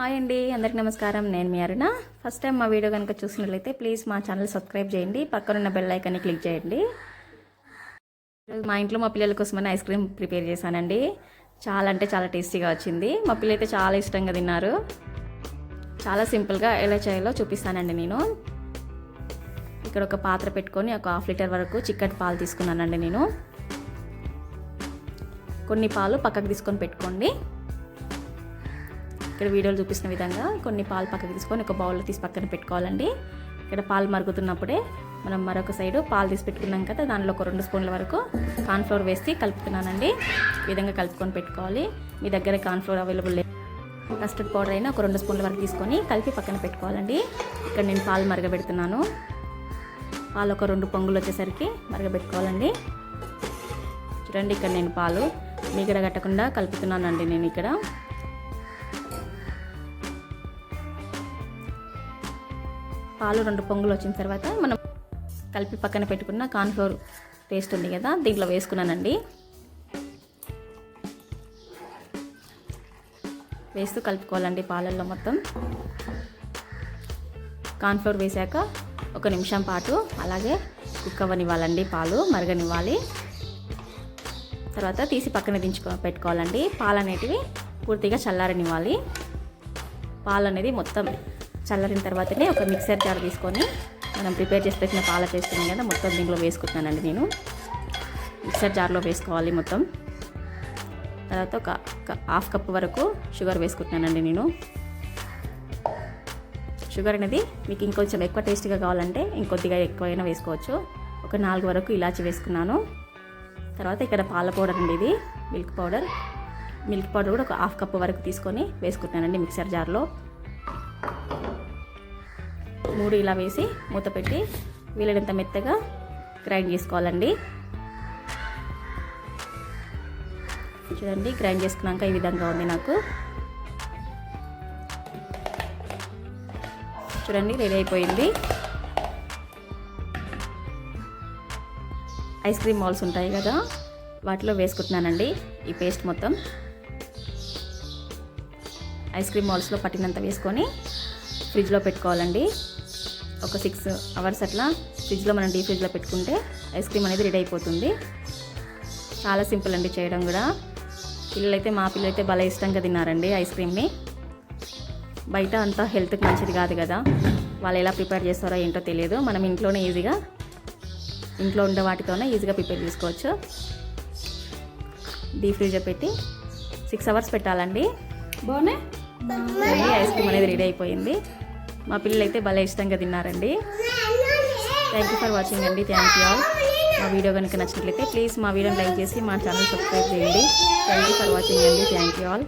Hi అండి అందరికి నమస్కారం. నేను మీ అరుణ. ఫస్ట్ టైం మా వీడియో కనుక చూసినట్లయితే ప్లీజ్ మా ఛానల్ సబ్స్క్రైబ్ చేయండి. పక్కనున్న బెల్ ఐకాన్ని క్లిక్ చేయండి. మా ఇంట్లో మా పిల్లల కోసమని ఐస్ క్రీమ్ ప్రిపేర్ చేశానండి. చాలా అంటే చాలా టేస్టీగా వచ్చింది. మా పిల్లలు అయితే చాలా ఇష్టంగా తిన్నారు. చాలా సింపుల్గా ఎలా చేయాలో చూపిస్తానండి నేను. ఇక్కడ ఒక పాత్ర పెట్టుకొని ఒక హాఫ్ లీటర్ వరకు చిక్కటి పాలు తీసుకున్నానండి నేను. కొన్ని పాలు పక్కకు తీసుకొని పెట్టుకోండి. ఇక్కడ వీడియోలు చూపిస్తున్న విధంగా కొన్ని పాలు పక్కకు తీసుకొని ఒక బౌల్లో తీసి పక్కన పెట్టుకోవాలండి. ఇక్కడ పాలు మరుగుతున్నప్పుడే మనం మరొక సైడు పాలు తీసి పెట్టుకున్నాం కదా దానిలో ఒక రెండు స్పూన్ల వరకు కార్న్ఫ్లోర్ వేసి కలుపుతున్నానండి. ఈ విధంగా కలుపుకొని పెట్టుకోవాలి. మీ దగ్గర కార్న్ఫ్లోర్ అవైలబుల్ లేదు కస్టర్డ్ పౌడర్ అయినా ఒక రెండు స్పూన్ల వరకు తీసుకొని కలిపి పక్కన పెట్టుకోవాలండి. ఇక్కడ నేను పాలు మరగబెడుతున్నాను. పాలు ఒక రెండు పొంగులు వచ్చేసరికి మరగబెట్టుకోవాలండి. చూడండి ఇక్కడ నేను పాలు మీగడ కట్టకుండా కలుపుతున్నానండి నేను ఇక్కడ. పాలు రెండు పొంగులు వచ్చిన తర్వాత మనం కలిపి పక్కన పెట్టుకున్న కార్న్ఫ్లోర్ పేస్ట్ ఉంది కదా దీంట్లో వేసుకున్నానండి. వేస్తూ కలుపుకోవాలండి పాలల్లో మొత్తం. కార్న్ఫ్లోర్ వేసాక ఒక నిమిషం పాటు అలాగే కుక్ అవ్వనివ్వాలండి పాలు మరగనివ్వాలి. తర్వాత తీసి పక్కన దించుకో పెట్టుకోవాలండి. పాలు అనేటివి పూర్తిగా చల్లారనివ్వాలి. పాలు అనేది మొత్తం చల్లరిన తర్వాతనే ఒక మిక్సర్ జార్ తీసుకొని మనం ప్రిపేర్ చేసి పెట్టిన పాల పేస్ట్ కదా మొత్తం దీంట్లో వేసుకుంటున్నానండి నేను. మిక్సర్ జార్లో వేసుకోవాలి మొత్తం. తర్వాత ఒక ఒక హాఫ్ కప్ వరకు షుగర్ వేసుకుంటున్నానండి నేను. షుగర్ అనేది మీకు ఇంకొంచెం ఎక్కువ టేస్ట్గా కావాలంటే ఇంకొద్దిగా ఎక్కువైనా వేసుకోవచ్చు. ఒక నాలుగు వరకు ఇలాచి వేసుకున్నాను. తర్వాత ఇక్కడ పాల పౌడర్ అండి ఇది మిల్క్ పౌడర్. మిల్క్ పౌడర్ కూడా ఒక హాఫ్ కప్ వరకు తీసుకొని వేసుకుంటున్నానండి మిక్సర్ జార్లో. మూడు ఇలా వేసి మూత పెట్టి వీలైనంత మెత్తగా గ్రైండ్ చేసుకోవాలండి. చూడండి గ్రైండ్ చేసుకున్నాక ఈ విధంగా ఉంది నాకు. చూడండి రెడీ అయిపోయింది. ఐస్ క్రీమ్ మాల్స్ ఉంటాయి కదా వాటిలో వేసుకుంటున్నానండి ఈ పేస్ట్ మొత్తం. ఐస్ క్రీమ్ మాల్స్లో పట్టినంత వేసుకొని ఫ్రిడ్జ్లో పెట్టుకోవాలండి. ఒక సిక్స్ అవర్స్ అట్లా ఫ్రిడ్జ్లో మనం డీ ఫ్రిడ్జ్లో పెట్టుకుంటే ఐస్ క్రీమ్ అనేది రెడీ అయిపోతుంది. చాలా సింపుల్ అండి చేయడం కూడా. పిల్లలైతే మా పిల్లలైతే భలే ఇష్టంగా తిన్నారండి ఐస్ క్రీమ్ని. బయట అంతా హెల్త్కి మంచిది కాదు కదా. వాళ్ళు ఎలా ప్రిపేర్ చేస్తారో ఏంటో తెలియదు. మనం ఇంట్లోనే ఈజీగా ఇంట్లో ఉండే వాటితోనే ఈజీగా ప్రిపేర్ చేసుకోవచ్చు. డీ ఫ్రిడ్జ్లో పెట్టి సిక్స్ అవర్స్ పెట్టాలండి. బాగున్నాయి? ఐస్ క్రీమ్ అనేది రెడీ అయిపోయింది. మా పిల్లలు అయితే భలే ఇష్టంగా తిన్నారండి. థ్యాంక్ యూ ఫర్ వాచింగ్ అండి. థ్యాంక్ యూ ఆల్ మా వీడియో కనుక నచ్చినట్లయితే ప్లీజ్ మా వీడియోని లైక్ చేసి మా ఛానల్ సబ్స్క్రైబ్ చేయండి. థ్యాంక్ యూ ఫర్ వాచింగ్ అండి. Thank you all